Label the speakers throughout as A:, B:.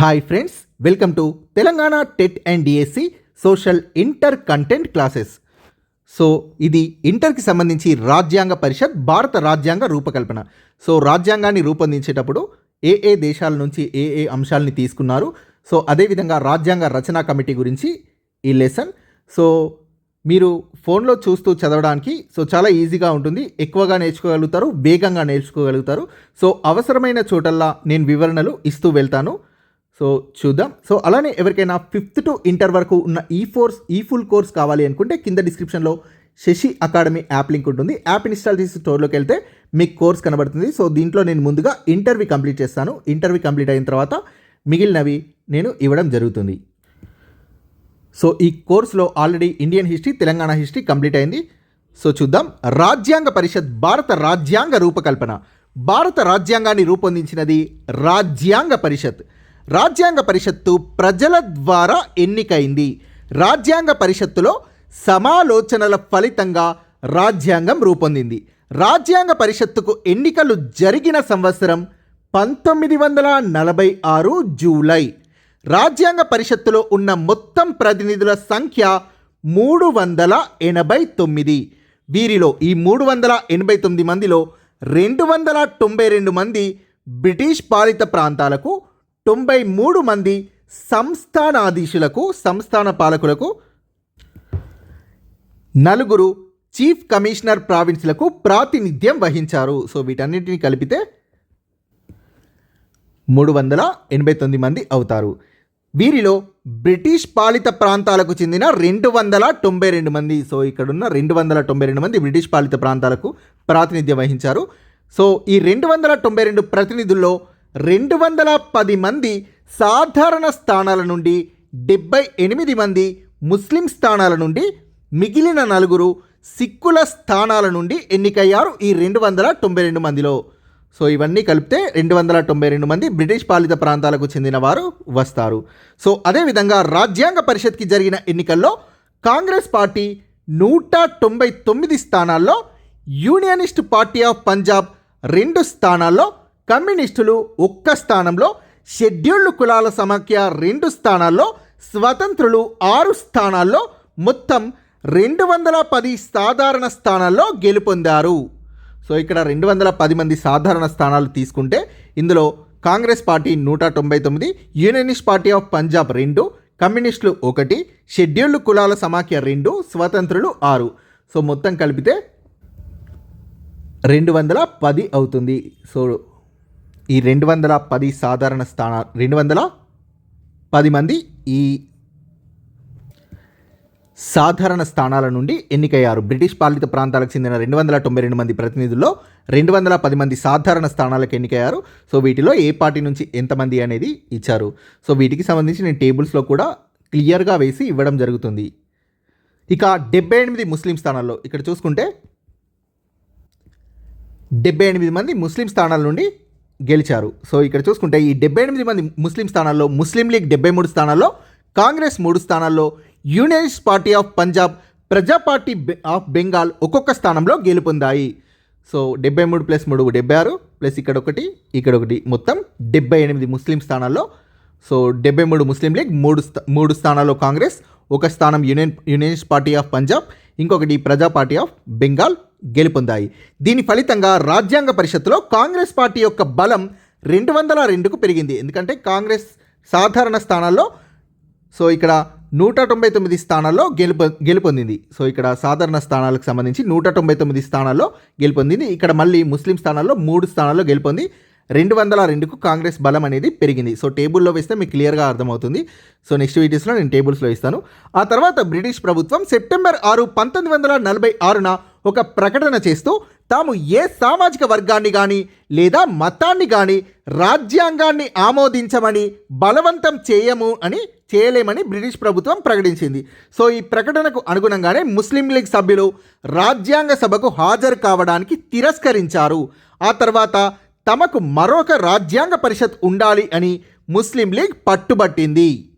A: Hi friends welcome to Telangana TET and DSC social inter content classes so ఇది ఇంటర్కి సంబంధించి రాజ్యాంగ పరిషత్ భారత రాజ్యాంగ రూపకల్పన. సో రాజ్యాంగాన్ని రూపొందించేటప్పుడు ఏ ఏ దేశాల నుంచి ఏ ఏ అంశాలని తీసుకున్నారు? సో అదేవిధంగా రాజ్యాంగ రచనా కమిటీ గురించి ఈ లెసన్ సో మీరు ఫోన్లో చూస్తూ చదవడానికి సో చాలా ఈజీగా ఉంటుంది. ఎక్కువగా నేర్చుకోగలుగుతారు వేగంగా నేర్చుకోగలుగుతారు. సో అవసరమైన చోటల్లా నేను వివరణలు ఇస్తూ వెళ్తాను. సో చూద్దాం. సో అలానే ఎవరికైనా ఫిఫ్త్ టు ఇంటర్ వరకు ఉన్న ఈ ఫోర్స్ ఈ ఫుల్ కోర్స్ కావాలి అనుకుంటే కింద డిస్క్రిప్షన్లో శశి అకాడమీ యాప్ లింక్ ఉంటుంది. యాప్ ఇన్స్టాల్ చేసి స్టోర్లోకి వెళ్తే మీకు కోర్స్ కనబడుతుంది. సో దీంట్లో నేను ముందుగా ఇంటర్వ్యూ కంప్లీట్ చేస్తాను. ఇంటర్వ్యూ కంప్లీట్ అయిన తర్వాత మిగిలినవి నేను ఇవ్వడం జరుగుతుంది. సో ఈ కోర్సులో already Indian history Telangana history complete అయింది. సో చూద్దాం. రాజ్యాంగ పరిషత్ భారత రాజ్యాంగ రూపకల్పన. భారత రాజ్యాంగాన్ని రూపొందించినది రాజ్యాంగ పరిషత్. రాజ్యాంగ పరిషత్తు ప్రజల ద్వారా ఎన్నికైంది. రాజ్యాంగ పరిషత్తులో సమాలోచనల ఫలితంగా రాజ్యాంగం రూపొందింది. రాజ్యాంగ పరిషత్తుకు ఎన్నికలు జరిగిన సంవత్సరం పంతొమ్మిది వందల నలభై ఆరు జూలై. రాజ్యాంగ పరిషత్తులో ఉన్న మొత్తం ప్రతినిధుల సంఖ్య మూడు వందల ఎనభై తొమ్మిది. వీరిలో ఈ మూడు వందల ఎనభై తొమ్మిది మందిలో రెండు వందల తొంభై రెండు మంది బ్రిటిష్ పాలిత ప్రాంతాలకు తొంభై మూడు మంది సంస్థానాధీశులకు సంస్థాన పాలకులకు నలుగురు చీఫ్ కమిషనర్ ప్రావిన్స్లకు ప్రాతినిధ్యం వహించారు. సో వీటన్నిటిని కలిపితే మూడు వందల ఎనభై తొమ్మిది మంది అవుతారు. వీరిలో బ్రిటిష్ పాలిత ప్రాంతాలకు చెందిన రెండు వందల తొంభై రెండు మంది సో ఇక్కడున్న రెండు వందల తొంభై రెండు మంది బ్రిటిష్ పాలిత ప్రాంతాలకు ప్రాతినిధ్యం వహించారు. సో ఈ రెండు వందల తొంభై రెండు ప్రతినిధుల్లో రెండు వందల పది మంది సాధారణ స్థానాల నుండి డెబ్బై ఎనిమిది మంది ముస్లిం స్థానాల నుండి మిగిలిన నలుగురు సిక్కుల స్థానాల నుండి ఎన్నికయ్యారు ఈ రెండు వందల తొంభై రెండు మందిలో. సో ఇవన్నీ కలిపితే రెండు వందల తొంభై రెండు మంది బ్రిటిష్ పాలిత ప్రాంతాలకు చెందిన వారు వస్తారు. సో అదేవిధంగా రాజ్యాంగ పరిషత్కి జరిగిన ఎన్నికల్లో కాంగ్రెస్ పార్టీ నూట తొంభై తొమ్మిది స్థానాల్లో యూనియనిస్ట్ పార్టీ ఆఫ్ పంజాబ్ రెండు స్థానాల్లో కమ్యూనిస్టులు ఒక్క స్థానంలో షెడ్యూల్డ్ కులాల సమాఖ్య రెండు స్థానాల్లో స్వతంత్రులు ఆరు స్థానాల్లో మొత్తం రెండు వందల పది సాధారణ స్థానాల్లో గెలుపొందారు. సో ఇక్కడ రెండు వందల పది మంది సాధారణ స్థానాలు తీసుకుంటే ఇందులో కాంగ్రెస్ పార్టీ నూట తొంభై తొమ్మిది యూనియనిస్ట్ పార్టీ ఆఫ్ పంజాబ్ రెండు కమ్యూనిస్టులు ఒకటి షెడ్యూల్డ్ కులాల సమాఖ్య రెండు స్వతంత్రులు ఆరు. సో మొత్తం కలిపితే రెండు వందల పది అవుతుంది. సో ఈ రెండు వందల పది సాధారణ స్థానాలు రెండు వందల పది మంది ఈ సాధారణ స్థానాల నుండి ఎన్నికయ్యారు. బ్రిటిష్ పాలిత ప్రాంతాలకు చెందిన రెండు వందల తొంభై రెండు మంది ప్రతినిధుల్లో రెండు వందల పది మంది సాధారణ స్థానాలకు ఎన్నికయ్యారు. సో వీటిలో ఏ పార్టీ నుంచి ఎంతమంది అనేది ఇచ్చారు. సో వీటికి సంబంధించి నేను టేబుల్స్లో కూడా క్లియర్గా వేసి ఇవ్వడం జరుగుతుంది. ఇక డెబ్బై ఎనిమిది ముస్లిం స్థానాల్లో ఇక్కడ చూసుకుంటే డెబ్బై ఎనిమిది మంది ముస్లిం స్థానాల నుండి గెలిచారు. సో ఇక్కడ చూసుకుంటే ఈ డెబ్బై ఎనిమిది మంది ముస్లిం స్థానాల్లో ముస్లిం లీగ్ డెబ్బై మూడు స్థానాల్లో కాంగ్రెస్ మూడు స్థానాల్లో యూనియనిస్ట్ పార్టీ ఆఫ్ పంజాబ్ ప్రజా పార్టీ బె- ఆఫ్ బెంగాల్ ఒక్కొక్క స్థానంలో గెలుపొందాయి. సో డెబ్బై మూడు ప్లస్ మూడు డెబ్బై ఆరు ప్లస్ ఇక్కడ ఒకటి ఇక్కడ ఒకటి మొత్తం డెబ్బై ఎనిమిది ముస్లిం స్థానాల్లో. సో డెబ్బై మూడు ముస్లిం లీగ్ మూడు మూడు స్థానాల్లో కాంగ్రెస్ ఒక స్థానం union unionist party of Punjab ఇంకొకటి ప్రజా పార్టీ ఆఫ్ బెంగాల్ గెలుపొందాయి. దీని ఫలితంగా రాజ్యాంగ పరిషత్తులో కాంగ్రెస్ పార్టీ యొక్క బలం రెండు వందల రెండుకు పెరిగింది. ఎందుకంటే కాంగ్రెస్ సాధారణ స్థానాల్లో సో ఇక్కడ నూట తొంభై తొమ్మిది స్థానాల్లో గెలుపొ గెలుపొందింది. సో ఇక్కడ సాధారణ స్థానాలకు సంబంధించి నూట తొంభై తొమ్మిది స్థానాల్లో గెలుపొందింది. ఇక్కడ మళ్ళీ ముస్లిం స్థానాల్లో మూడు స్థానాల్లో గెలుపొంది. రెండు వందల రెండుకు కాంగ్రెస్ బలం అనేది పెరిగింది. సో టేబుల్లో వేస్తే మీకు క్లియర్గా అర్థమవుతుంది. సో నెక్స్ట్ వీడియోస్లో నేను టేబుల్స్లో ఇస్తాను ఆ తర్వాత బ్రిటిష్ ప్రభుత్వం సెప్టెంబర్ ఆరు పంతొమ్మిది వందల నలభై ఆరున ఒక ప్రకటన చేస్తూ తాము ఏ సామాజిక వర్గాన్ని కానీ లేదా మతాన్ని కానీ రాజ్యాంగాన్ని ఆమోదించమని బలవంతం చేయము అని చేయలేమని బ్రిటిష్ ప్రభుత్వం ప్రకటించింది. సో ఈ ప్రకటనకు అనుగుణంగానే ముస్లిం లీగ్ సభ్యులు రాజ్యాంగ సభకు హాజరు కావడానికి తిరస్కరించారు. ఆ తర్వాత తమకు మరొక రాజ్యాంగ పరిషత్ ఉండాలి అని ముస్లిం లీగ్ పట్టుబట్టింది.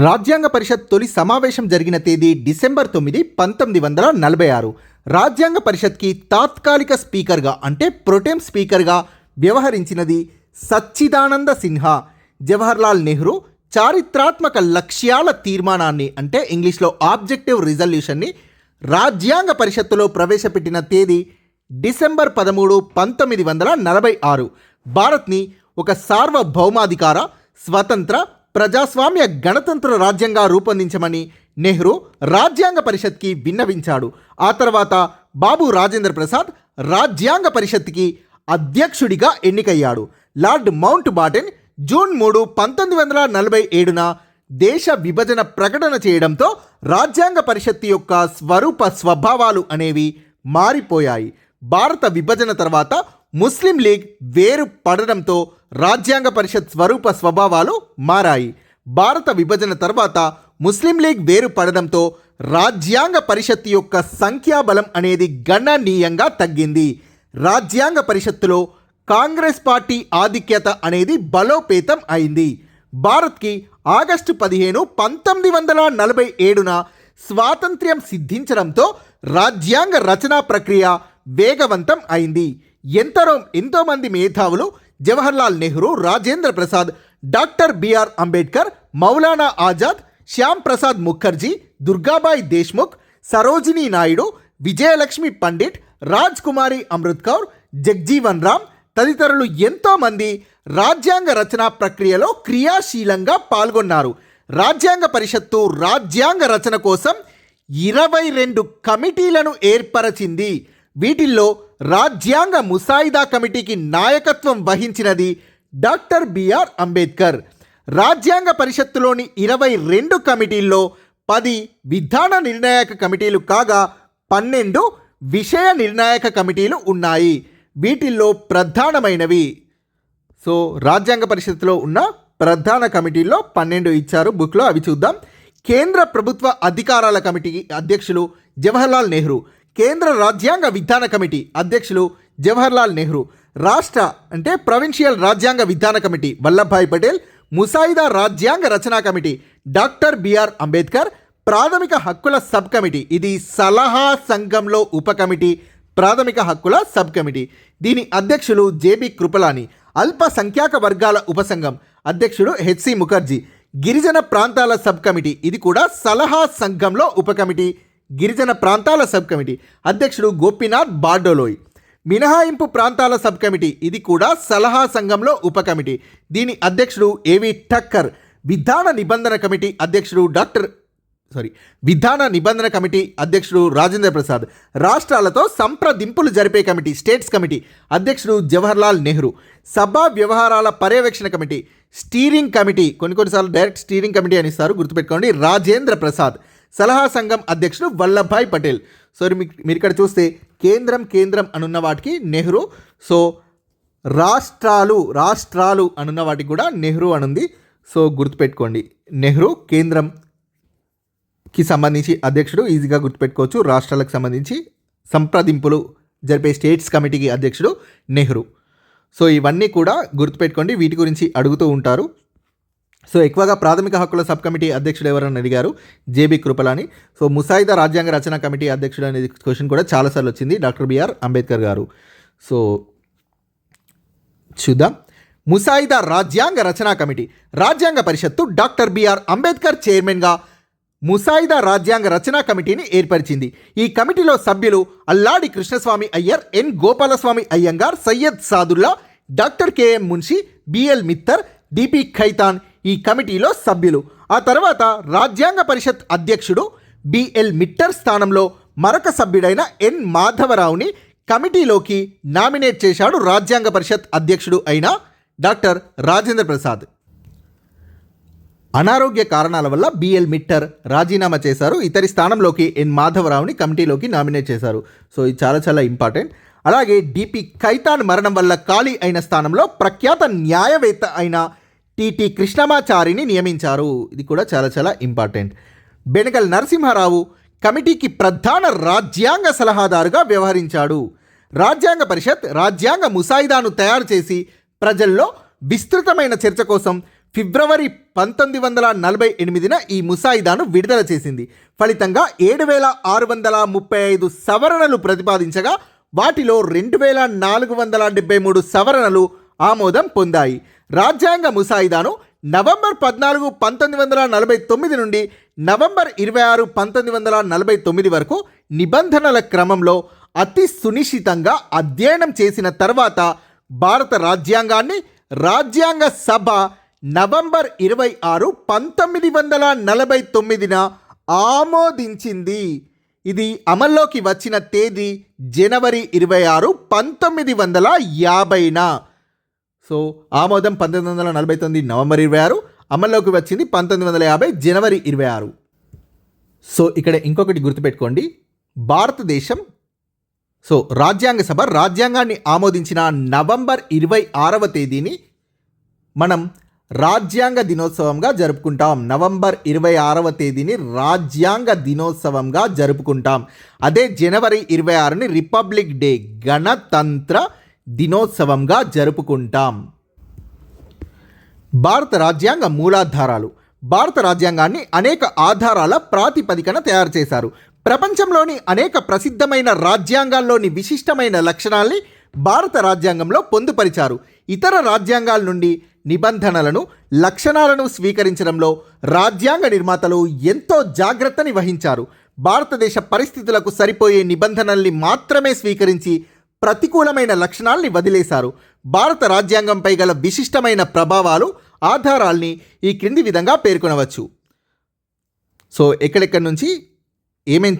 A: రాజ్యాంగ పరిషత్ తొలి సమావేశం జరిగిన తేదీ డిసెంబర్ తొమ్మిది పంతొమ్మిది వందల నలభై ఆరు. రాజ్యాంగ పరిషత్కి తాత్కాలిక స్పీకర్గా అంటే ప్రొటెం స్పీకర్గా వ్యవహరించినది సచ్చిదానంద సిన్హా. జవహర్లాల్ నెహ్రూ చారిత్రాత్మక లక్ష్యాల తీర్మానాన్ని అంటే ఇంగ్లీష్లో ఆబ్జెక్టివ్ రిజల్యూషన్ని రాజ్యాంగ పరిషత్తులో ప్రవేశపెట్టిన తేదీ డిసెంబర్ పదమూడు పంతొమ్మిది వందల నలభై ఆరు. భారత్ని ఒక సార్వభౌమాధికార స్వతంత్ర ప్రజాస్వామ్య గణతంత్ర రాజ్యంగా రూపొందించమని నెహ్రూ రాజ్యాంగ పరిషత్కి విన్నవించాడు. ఆ తర్వాత బాబు రాజేంద్ర ప్రసాద్ రాజ్యాంగ పరిషత్కి అధ్యక్షుడిగా ఎన్నికయ్యాడు. లార్డ్ మౌంట్ బాటెన్ జూన్ మూడు పంతొమ్మిది వందల నలభై ఏడున దేశ విభజన ప్రకటన చేయడంతో రాజ్యాంగ పరిషత్తు యొక్క స్వరూప స్వభావాలు అనేవి మారిపోయాయి. భారత విభజన తర్వాత ముస్లిం లీగ్ వేరు పడడంతో రాజ్యాంగ పరిషత్ స్వరూప స్వభావాలు మారాయి. భారత విభజన తర్వాత ముస్లిం లీగ్ వేరు పడడంతో రాజ్యాంగ పరిషత్ యొక్క సంఖ్యాబలం అనేది గణనీయంగా తగ్గింది. రాజ్యాంగ పరిషత్తులో కాంగ్రెస్ పార్టీ ఆధిక్యత అనేది బలోపేతం అయింది. భారత్కి ఆగస్టు పదిహేను పంతొమ్మిది వందల నలభై ఏడున స్వాతంత్ర్యం సిద్ధించడంతో రాజ్యాంగ రచనా ప్రక్రియ వేగవంతం అయింది. ఎంతరో ఎంతోమంది మేధావులు జవహర్లాల్ నెహ్రూ రాజేంద్ర ప్రసాద్ డాక్టర్ బిఆర్ అంబేద్కర్ మౌలానా ఆజాద్ శ్యామ్ ప్రసాద్ ముఖర్జీ దుర్గాబాయి దేశ్ముఖ్ సరోజినీ నాయుడు విజయలక్ష్మి పండిట్ రాజ్ కుమారి అమృత్ కౌర్ జగ్జీవన్ రామ్ తదితరులు ఎంతోమంది రాజ్యాంగ రచనా ప్రక్రియలో క్రియాశీలంగా పాల్గొన్నారు. రాజ్యాంగ పరిషత్తు రాజ్యాంగ రచన కోసం ఇరవై రెండు కమిటీలను ఏర్పరచింది. వీటిల్లో రాజ్యాంగ ముసాయిదా కమిటీకి నాయకత్వం వహించినది డాక్టర్ బిఆర్ అంబేద్కర్. రాజ్యాంగ పరిషత్తులోని ఇరవై రెండు కమిటీల్లో పది విధాన నిర్ణాయక కమిటీలు కాగా పన్నెండు విషయ నిర్ణాయక కమిటీలు ఉన్నాయి. వీటిల్లో ప్రధానమైనవి. సో రాజ్యాంగ పరిషత్తులో ఉన్న ప్రధాన కమిటీల్లో పన్నెండు ఇచ్చారు బుక్లో. అవి చూద్దాం. కేంద్ర ప్రభుత్వ అధికారాల కమిటీ అధ్యక్షులు జవహర్లాల్ నెహ్రూ. కేంద్ర రాజ్యాంగ విధాన కమిటీ అధ్యక్షులు జవహర్లాల్ నెహ్రూ రాష్ట్ర అంటే ప్రొవిన్షియల్ రాజ్యాంగ విధాన కమిటీ వల్లభాయ్ పటేల్ ముసాయిదా రాజ్యాంగ రచనా కమిటీ డాక్టర్ బిఆర్ అంబేద్కర్ ప్రాథమిక హక్కుల సబ్ కమిటీ ఇది సలహా సంఘంలో ఉప కమిటీ ప్రాథమిక హక్కుల సబ్ కమిటీ. దీని అధ్యక్షులు జేబి కృపలాని అల్పసంఖ్యాక వర్గాల ఉపసంఘం అధ్యక్షుడు హెచ్సి ముఖర్జీ. గిరిజన ప్రాంతాల సబ్ కమిటీ ఇది కూడా సలహా సంఘంలో ఉప కమిటీ. గిరిజన ప్రాంతాల సబ్ కమిటీ అధ్యక్షుడు గోపీనాథ్ బార్డోలోయ్. మినహాయింపు ప్రాంతాల సబ్ కమిటీ ఇది కూడా సలహా సంఘంలో ఉప కమిటీ. దీని అధ్యక్షుడు ఏవి ఠక్కర్ విధాన నిబంధన కమిటీ అధ్యక్షుడు డాక్టర్ సారీ విధాన నిబంధన కమిటీ అధ్యక్షుడు రాజేంద్ర ప్రసాద్. రాష్ట్రాలతో సంప్రదింపులు జరిపే కమిటీ స్టేట్స్ కమిటీ అధ్యక్షుడు జవహర్లాల్ నెహ్రూ. సభా వ్యవహారాల పర్యవేక్షణ కమిటీ స్టీరింగ్ కమిటీ కొన్ని కొన్నిసార్లు డైరెక్ట్ స్టీరింగ్ కమిటీ అని ఇస్తారు గుర్తుపెట్టుకోండి రాజేంద్ర ప్రసాద్. సలహా సంఘం అధ్యక్షుడు వల్లభాయ్ పటేల్. సో మీరు ఇక్కడ చూస్తే కేంద్రం కేంద్రం అనున్న వాటికి నెహ్రూ. సో రాష్ట్రాలు రాష్ట్రాలు అనున్న వాటికి కూడా నెహ్రూ అనుంది. సో గుర్తుపెట్టుకోండి. నెహ్రూ కేంద్రం కి సంబంధించి అధ్యక్షుడు ఈజీగా గుర్తుపెట్టుకోవచ్చు. రాష్ట్రాలకు సంబంధించి సంప్రదింపులు జరిపే స్టేట్స్ కమిటీకి అధ్యక్షుడు నెహ్రూ. సో ఇవన్నీ కూడా గుర్తుపెట్టుకోండి. వీటి గురించి అడుగుతూ ఉంటారు. సో ఎక్కువగా ప్రాథమిక హక్కుల సబ్ కమిటీ అధ్యక్షుడు ఎవరని అడిగారు? జేబీ కృపలాని. సో ముసాయిదా రాజ్యాంగ రచన కమిటీ అధ్యక్షుడు అనేది క్వశ్చన్ కూడా చాలాసార్లు వచ్చింది. డాక్టర్ బిఆర్ అంబేద్కర్ గారు. సో చూద్దాం. ముసాయిదా రాజ్యాంగ రచనా కమిటీ. రాజ్యాంగ పరిషత్తు డాక్టర్ బిఆర్ అంబేద్కర్ చైర్మన్గా ముసాయిదా రాజ్యాంగ రచనా కమిటీని ఏర్పరిచింది. ఈ కమిటీలో సభ్యులు అల్లాడి కృష్ణస్వామి అయ్యర్ ఎన్ Gopalaswami Ayyangar Syed Saadulla doctor KM Munshi BL Mitter DP Khaitan ఈ కమిటీలో సభ్యులు. ఆ తర్వాత రాజ్యాంగ పరిషత్ అధ్యక్షుడు బిఎల్ మిట్టర్ స్థానంలో మరొక సభ్యుడైన ఎన్. మాధవరావుని కమిటీలోకి నామినేట్ చేశాడు రాజ్యాంగ పరిషత్ అధ్యక్షుడు అయిన డాక్టర్ రాజేంద్ర ప్రసాద్. అనారోగ్య కారణాల వల్ల బిఎల్ మిట్టర్ రాజీనామా చేశారు. ఇతరి స్థానంలోకి ఎన్. మాధవరావుని కమిటీలోకి నామినేట్ చేశారు. సో ఇది చాలా చాలా ఇంపార్టెంట్. అలాగే డిపి ఖైతాన్ మరణం వల్ల ఖాళీ అయిన స్థానంలో ప్రఖ్యాత న్యాయవేత్త అయిన టిటి కృష్ణమాచారిని నియమించారు. ఇది కూడా చాలా చాలా ఇంపార్టెంట్. బెనగల్ నరసింహారావు కమిటీకి ప్రధాన రాజ్యాంగ సలహాదారుగా వ్యవహరించాడు. రాజ్యాంగ పరిషత్ రాజ్యాంగ ముసాయిదాను తయారు చేసి ప్రజల్లో విస్తృతమైన చర్చ కోసం ఫిబ్రవరి పంతొమ్మిది వందల నలభై ఎనిమిదిన ఈ ముసాయిదాను విడుదల చేసింది. ఫలితంగా ఏడు వేల ఆరు వందల ముప్పై ఐదు సవరణలు ప్రతిపాదించగా వాటిలో రెండు వేల నాలుగు వందల డెబ్బై మూడు సవరణలు ఆమోదం పొందాయి. రాజ్యాంగ ముసాయిదాను నవంబర్ పద్నాలుగు పంతొమ్మిది వందల నలభై తొమ్మిది నుండి నవంబర్ ఇరవై ఆరు పంతొమ్మిది వందల నలభై తొమ్మిది వరకు నిబంధనల క్రమంలో అతి సునిశ్చితంగా అధ్యయనం చేసిన తర్వాత భారత రాజ్యాంగాన్ని రాజ్యాంగ సభ నవంబర్ ఇరవై ఆరు పంతొమ్మిది వందల నలభై తొమ్మిదిన ఆమోదించింది. ఇది అమల్లోకి వచ్చిన తేదీ జనవరి ఇరవై ఆరు పంతొమ్మిది వందల యాభైన. సో ఆమోదం పంతొమ్మిది వందల నలభై తొమ్మిది నవంబర్ ఇరవై ఆరు అమల్లోకి వచ్చింది పంతొమ్మిది వందల యాభై జనవరి ఇరవై ఆరు. సో ఇక్కడ ఇంకొకటి గుర్తుపెట్టుకోండి. భారతదేశం సో రాజ్యాంగ సభ రాజ్యాంగాన్ని ఆమోదించిన నవంబర్ ఇరవై ఆరవ తేదీని మనం రాజ్యాంగ దినోత్సవంగా జరుపుకుంటాం. నవంబర్ ఇరవై ఆరవ తేదీని రాజ్యాంగ దినోత్సవంగా జరుపుకుంటాం. అదే జనవరి ఇరవై ఆరుని రిపబ్లిక్ డే గణతంత్ర దినోత్సవంగా జరుపుకుంటాం. భారత రాజ్యాంగ మూలాధారాలు. భారత రాజ్యాంగాన్ని అనేక ఆధారాల ప్రాతిపదికన తయారు చేశారు. ప్రపంచంలోని అనేక ప్రసిద్ధమైన రాజ్యాంగాల్లోని విశిష్టమైన లక్షణాల్ని భారత రాజ్యాంగంలో పొందుపరిచారు. ఇతర రాజ్యాంగాల నుండి నిబంధనలను లక్షణాలను స్వీకరించడంలో రాజ్యాంగ నిర్మాతలు ఎంతో జాగ్రత్తని వహించారు. భారతదేశ పరిస్థితులకు సరిపోయే నిబంధనల్ని మాత్రమే స్వీకరించి ప్రతికూలమైన లక్షణాల్ని వదిలేశారు. భారత రాజ్యాంగంపై గల విశిష్టమైన ప్రభావాలు ఆధారాల్ని ఈ క్రింది విధంగా పేర్కొనవచ్చు. సో ఎక్కడెక్కడి నుంచి ఏమేం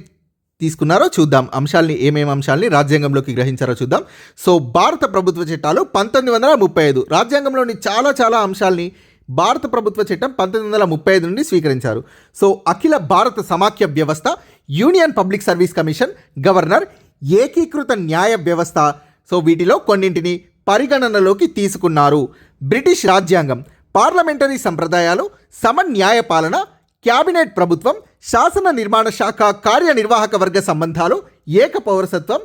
A: తీసుకున్నారో చూద్దాం. అంశాల్ని ఏమేమి అంశాల్ని రాజ్యాంగంలోకి గ్రహించారో చూద్దాం. సో భారత ప్రభుత్వ చట్టాలు పంతొమ్మిది వందల ముప్పై ఐదు. రాజ్యాంగంలోని చాలా చాలా అంశాల్ని భారత ప్రభుత్వ చట్టం పంతొమ్మిది వందల ముప్పై ఐదు నుండి స్వీకరించారు. సో అఖిల భారత సమాఖ్య వ్యవస్థ union public service commission governor ఏకీకృత న్యాయ వ్యవస్థ. సో వీటిలో కొన్నింటిని పరిగణనలోకి తీసుకున్నారు. బ్రిటిష్ రాజ్యాంగం పార్లమెంటరీ సంప్రదాయాలు సమన్యాయ పాలన క్యాబినెట్ ప్రభుత్వం శాసన నిర్మాణ శాఖ కార్యనిర్వాహక వర్గ సంబంధాలు ఏక పౌరసత్వం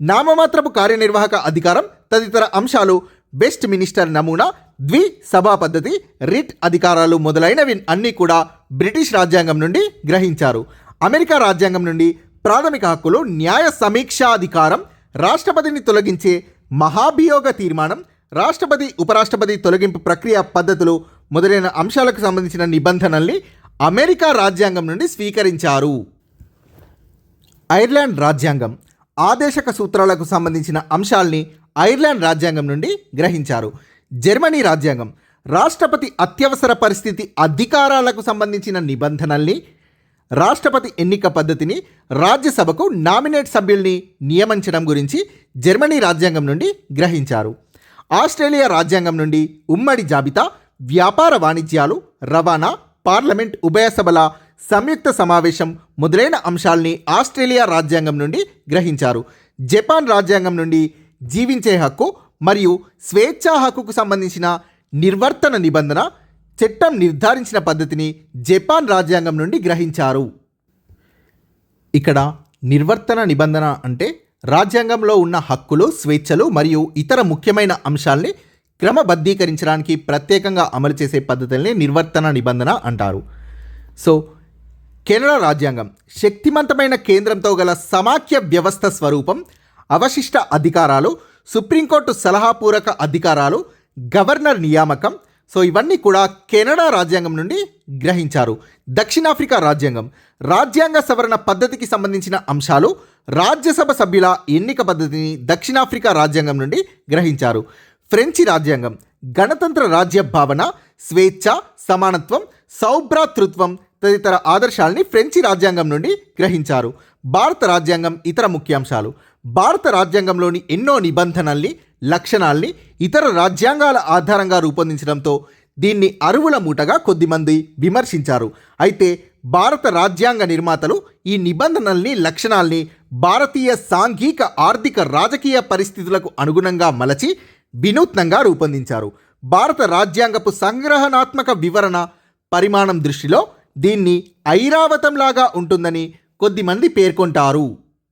A: నామమాత్రపు కార్యనిర్వాహక అధికారం తదితర అంశాలు వెస్ట్ మినిస్టర్ నమూనా ద్వి సభా పద్ధతి రిట్ అధికారాలు మొదలైనవి అన్నీ కూడా బ్రిటిష్ రాజ్యాంగం నుండి గ్రహించారు. అమెరికా రాజ్యాంగం నుండి ప్రాథమిక హక్కులు న్యాయ సమీక్షాధికారం రాష్ట్రపతిని తొలగించే మహాభియోగ తీర్మానం రాష్ట్రపతి ఉపరాష్ట్రపతి తొలగింపు ప్రక్రియ పద్ధతులు మొదలైన అంశాలకు సంబంధించిన నిబంధనల్ని అమెరికా రాజ్యాంగం నుండి స్వీకరించారు. ఐర్లాండ్ రాజ్యాంగం ఆదేశక సూత్రాలకు సంబంధించిన అంశాల్ని ఐర్లాండ్ రాజ్యాంగం నుండి గ్రహించారు. జర్మనీ రాజ్యాంగం రాష్ట్రపతి అత్యవసర పరిస్థితి అధికారాలకు సంబంధించిన నిబంధనల్ని రాష్ట్రపతి ఎన్నిక పద్ధతిని రాజ్యసభకు నామినేట్ సభ్యుల్ని నియమించడం గురించి జర్మనీ రాజ్యాంగం నుండి గ్రహించారు. ఆస్ట్రేలియా రాజ్యాంగం నుండి ఉమ్మడి జాబితా వ్యాపార వాణిజ్యాలు రవాణా పార్లమెంట్ ఉభయ సభల సంయుక్త సమావేశం మొదలైన అంశాల్ని ఆస్ట్రేలియా రాజ్యాంగం నుండి గ్రహించారు. జపాన్ రాజ్యాంగం నుండి జీవించే హక్కు మరియు స్వేచ్ఛా హక్కుకు సంబంధించిన నిర్వర్తన నిబంధన చట్టం నిర్ధారించిన పద్ధతిని జపాన్ రాజ్యాంగం నుండి గ్రహించారు. ఇక్కడ నిర్వర్తన నిబంధన అంటే రాజ్యాంగంలో ఉన్న హక్కులు స్వేచ్ఛలు మరియు ఇతర ముఖ్యమైన అంశాల్ని క్రమబద్ధీకరించడానికి ప్రత్యేకంగా అమలు చేసే పద్ధతుల్ని నిర్వర్తన నిబంధన అంటారు. సో కెనడా రాజ్యాంగం శక్తివంతమైన కేంద్రంతో గల సమాఖ్య వ్యవస్థ స్వరూపం అవశిష్ట అధికారాలు సుప్రీంకోర్టు సలహాపూరక అధికారాలు గవర్నర్ నియామకం సో ఇవన్నీ కూడా కెనడా రాజ్యాంగం నుండి గ్రహించారు. దక్షిణాఫ్రికా రాజ్యాంగం రాజ్యాంగ సవరణ పద్ధతికి సంబంధించిన అంశాలు రాజ్యసభ సభ్యుల ఎన్నిక పద్ధతిని దక్షిణాఫ్రికా రాజ్యాంగం నుండి గ్రహించారు. ఫ్రెంచి రాజ్యాంగం గణతంత్ర రాజ్య భావన స్వేచ్ఛ సమానత్వం సౌభ్రాతృత్వం తదితర ఆదర్శాలని ఫ్రెంచి రాజ్యాంగం నుండి గ్రహించారు. భారత రాజ్యాంగం ఇతర ముఖ్యాంశాలు భారత రాజ్యాంగంలోని ఎన్నో నిబంధనల్ని లక్షణాల్ని ఇతర రాజ్యాంగాల ఆధారంగా రూపొందించడంతో దీన్ని అరువుల మూటగా కొద్దిమంది విమర్శించారు. అయితే భారత రాజ్యాంగ నిర్మాతలు ఈ నిబంధనల్ని లక్షణాల్ని భారతీయ సాంఘిక ఆర్థిక రాజకీయ పరిస్థితులకు అనుగుణంగా మలచి వినూత్నంగా రూపొందించారు. భారత రాజ్యాంగపు సంగ్రహణాత్మక వివరణ పరిమాణం దృష్టిలో దీన్ని ఐరావతంలాగా ఉంటుందని కొద్దిమంది పేర్కొంటారు.